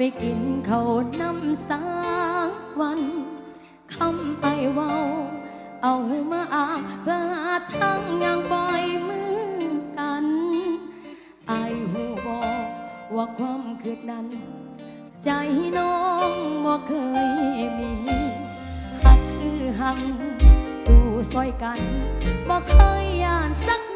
ไปกินเขาน้ำสางวันคำไอเว้า เอามาอาบาทั้งยังปล่อยมือกันไอหูบอกว่าความคืดนั้น ใจน้องบ่เคยมีหักคือหัง สู่ซอยกันบ่เคยยานสัก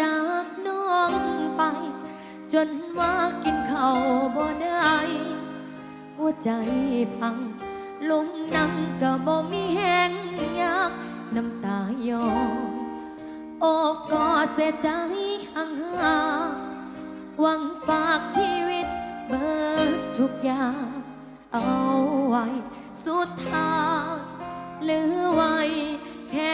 จากน้องไป จนว่ากินข้าวบ่ได้หัวใจพัง ลงนั่งก็บ่มีแหงยากน้ำตาย้อยโอบกอเสียใจห่างหาหวังฝากชีวิตเบิดทุกอย่างเอาไว้ สุดทางเหลือไว้แค่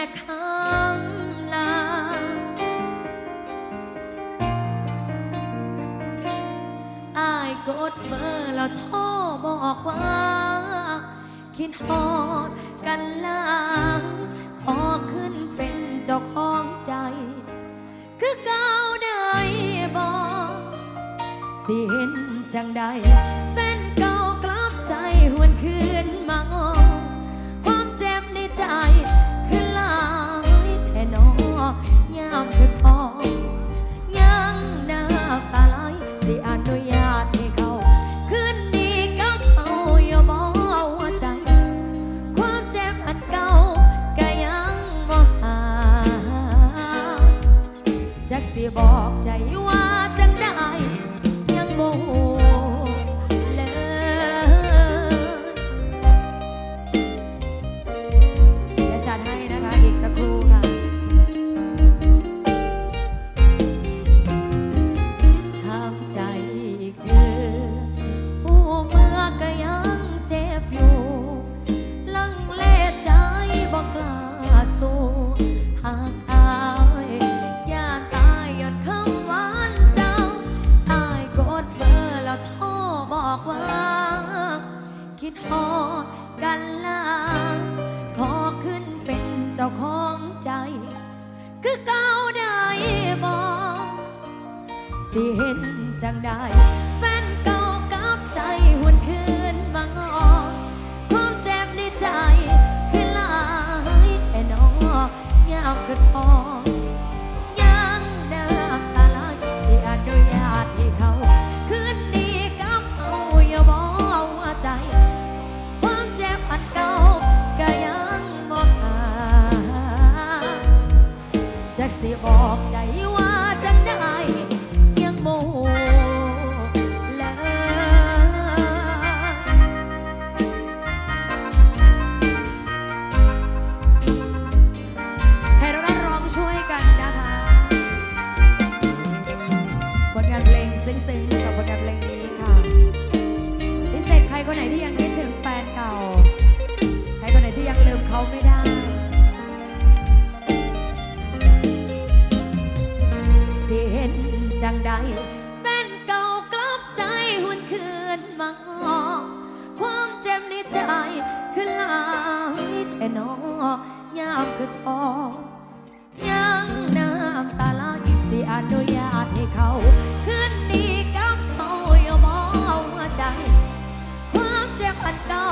กดเบอร์แล้วโทรบอกว่า คิดฮอดกันลาขอขึ้นเป็นเจ้าของใจ คือเก่าได้บอกสิเห็นจังใดแฟนเก่ากลับใจหวนคืนมางอความเจ็บในใจ คือหลายแท่นอยามคือพอ นอยามคือพอยังน้ำตาไหลสิอนุญาตให้เขาคืนดีกับเขาอยบอกว่าใจ ความเจ็บอันเก่า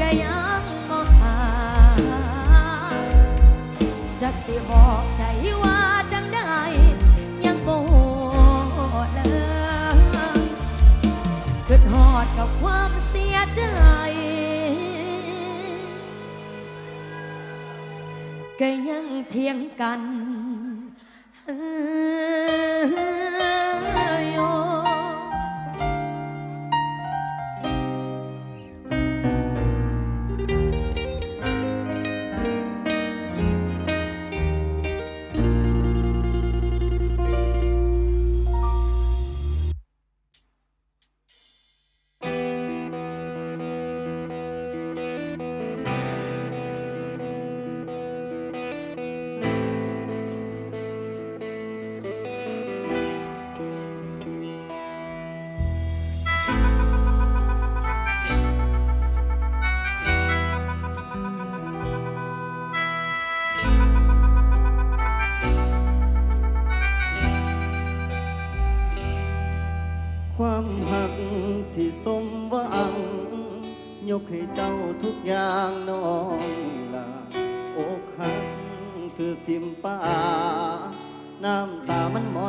ก็ยังบ่หาจักสิบอกใจว่าจังได้ยังบ่ฮู้เลยขึ้นฮอดกับความ ก็ยังเทียงกัน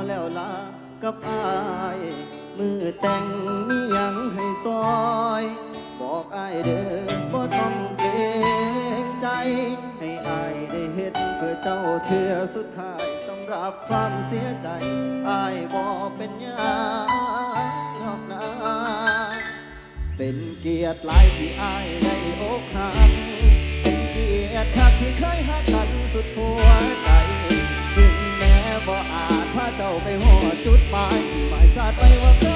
แล้วลากับอายมือแต่งมียังให้ซอย บอกอายเด้อบ่ต้องเกรงใจ ให้อายได้เฮ็ดเพื่อเจ้าเทื่อสุดท้ายสำหรับความเสียใจอายบ่เป็นยังหรอกนะเป็นเกียรติหลายที่อายได้อกหักเป็นเกียรติคักที่เคยหักกันสุดหัวใจ บ่อาจพาเจ้าไปหอดจุดหมายสิหมายสาดไปว่าเค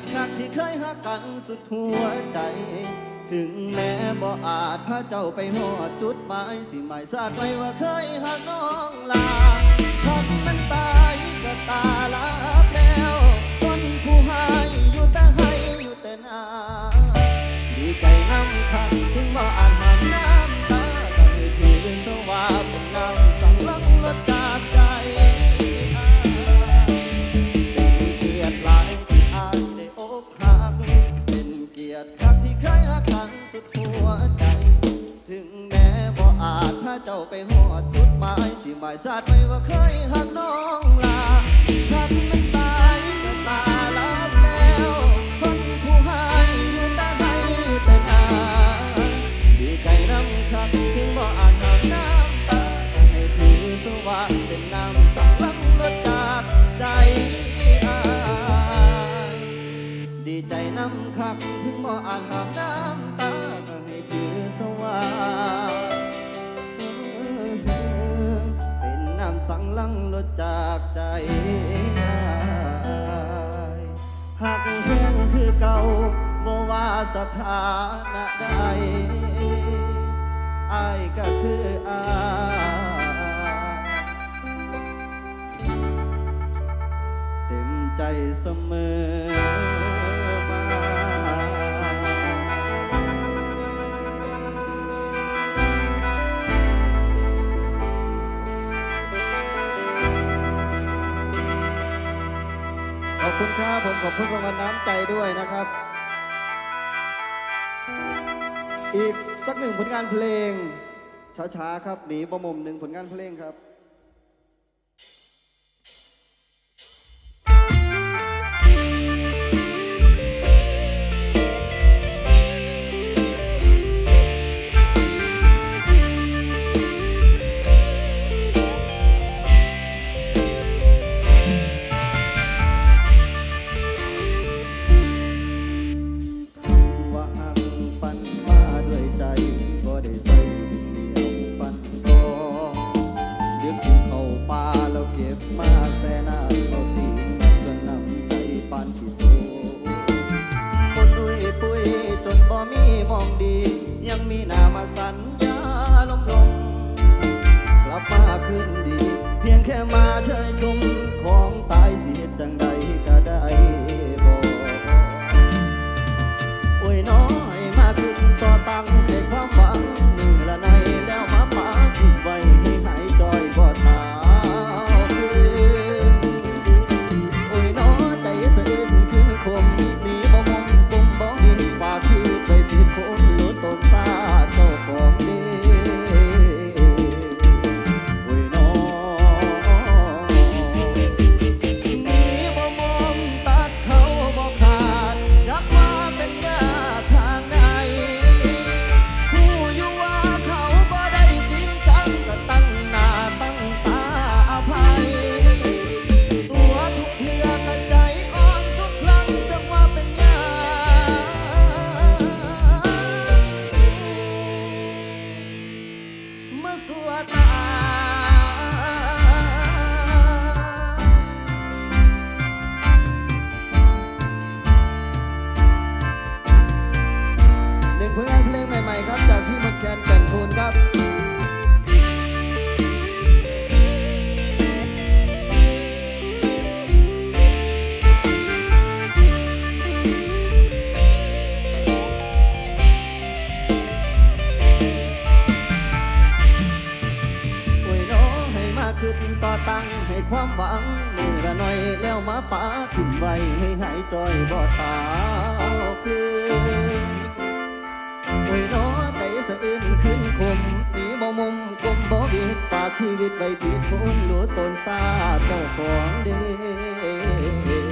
ดคักที่เคยหักกันสุดหัวใจ ถึงแม้บ่อาจพระเจ้าไปหอดจุดหมายสิหมายสาดไว้ว่าเคยหักน้องลาคนมันตายก็ตาลา สุดหัวใจ ถึงแม้บ่อาจถ้าเจ้าไปหอดจุดหมายสิหมายสาดไว้ว่าเคยหักน้องลาคันมันตายก็ตาลับแล้ว คนผู้ให้อยู่แต่ให้แต่นาดีใจน้ำคักถึงบ่อาจห้ามน้ำตาให้ถือสว่าเป็นน้ำสั่งลังลดจากใจอายดีใจน้ำคักถึงบ่อาจห้ามน้ำ สั่งลังลดจากใจหักแห้งคือเก่าบ่ว่าสถานะใดอายก็คืออายเต็มใจเสมอ คุณครับผมขอบคุณรางวัลน้ำใจด้วยนะครับ อีกสักหนึ่งผลงานเพลงช้าๆครับหนีบะมุมหนึ่งผลงานเพลงครับ ยังมีหน้ามาสัญญาลมลงกลับมาคืนดี เพียงแค่มาเชยชมของตายเสียจังใดก็ได pie. าวยน้อใจสะอื้นขึ้นคมหนีบ่มุมกลมบ่บิดฝากชีวิตไว้ผิดคนรู้ตนซาเจ้าของเด้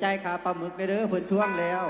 ใจขาปลาหมึกได้เด้อเพิ่นท่วงแล้ว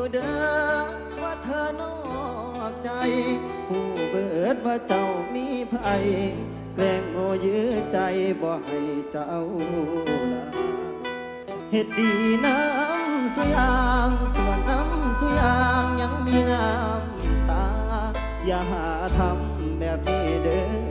ู่เด้อว่าเธอนอกใจผู้เบิดว่าเจ้ามีภัยแกล้งโง่ยื้อใจบ่ให้เจ้าลาเฮ็ดดีน้ำสุยางสวนน้ำสุยางยังมีน้ำตา อย่าหาทำแบบนี้เด้อ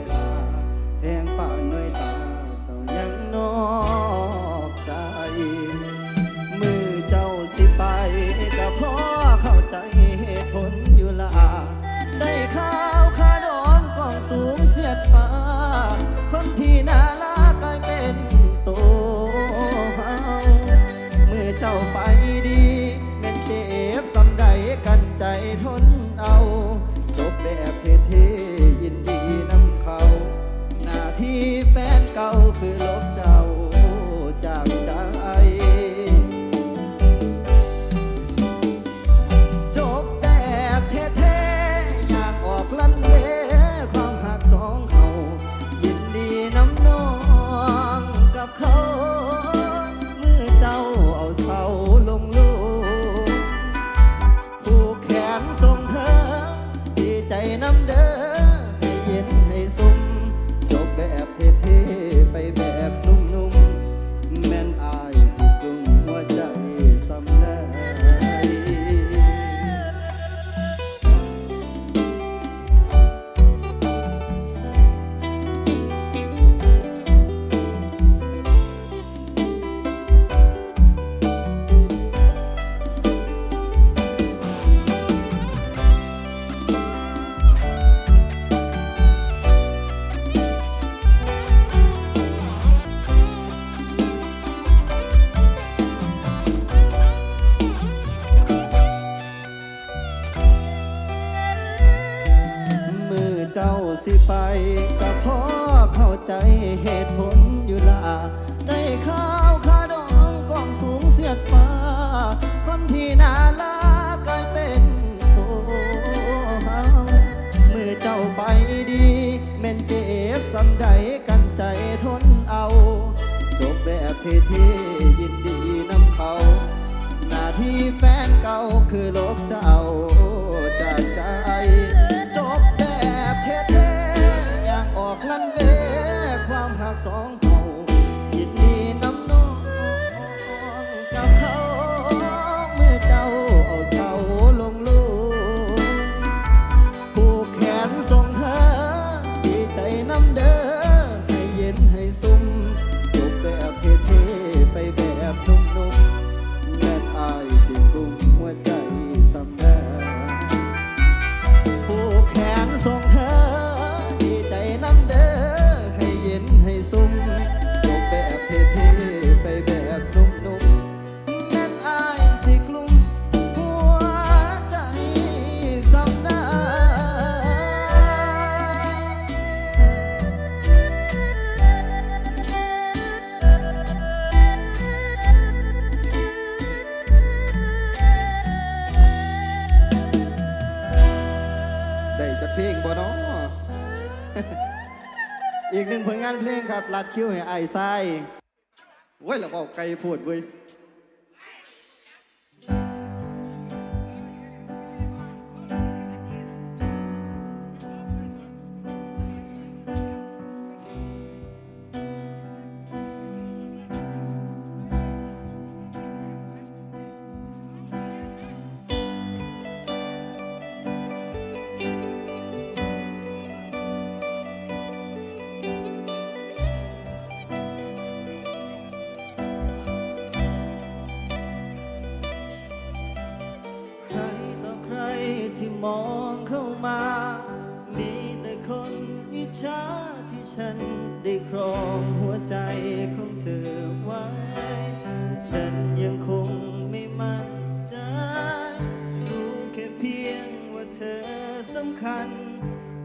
านเพลงครับลัดคิ้วให้ไอ้ไส้เว้ยเราบอกไกลพูดเว้ย มองเข้ามา มีแต่คนอิจฉาที่ฉันได้ครองหัวใจของเธอไว้ ฉันยังคงไม่มั่นใจ รู้แค่เพียงว่าเธอสำคัญ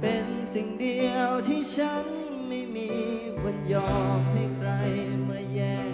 เป็นสิ่งเดียวที่ฉันไม่มีวันยอมให้ใครมาแย่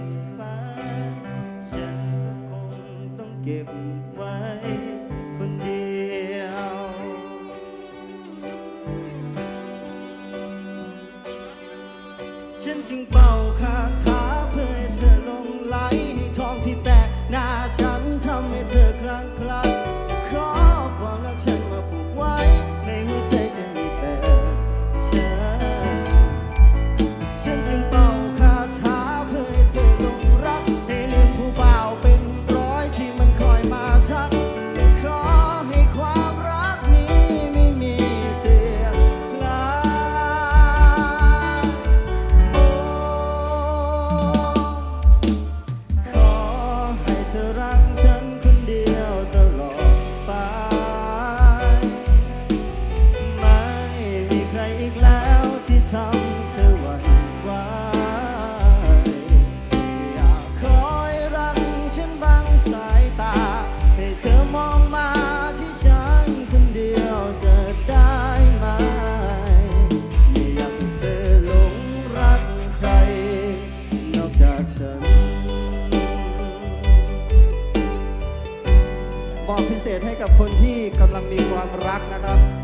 กับคนที่กำลังมีความรักนะครับ